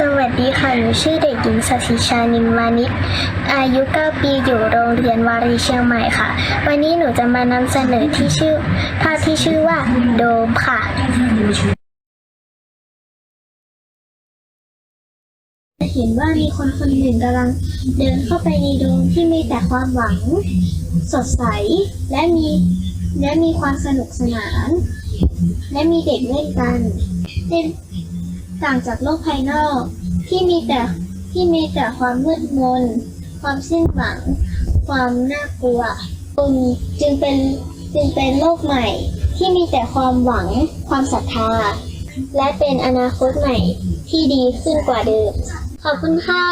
สวัสดีค่ะ หนูชื่อเด็กหญิงสัชิชานินมานิชอายุ 9 ปีอยู่โรงเรียนวารีเชียงใหม่ค่ะ วันนี้หนูจะมานำเสนอที่ชื่อภาพที่ชื่อว่าโดมค่ะ จะเห็นว่ามีคนคนหนึ่งกำลังเดินเข้าไปในโดมที่มีแต่ความหวัง สดใส และมีและมีความสนุกสนาน และมีเด็กเล่นกันเป็น ต่างจากโลกภายนอก ที่มีแต่ที่มีแต่ความมืดมน ความสิ้นหวัง ความน่ากลัวจึงจึงเป็นจึงเป็นโลกใหม่ ที่มีแต่ความหวัง ความศรัทธา และเป็นอนาคตใหม่ที่ดีขึ้นกว่าเดิม ขอบคุณค่ะ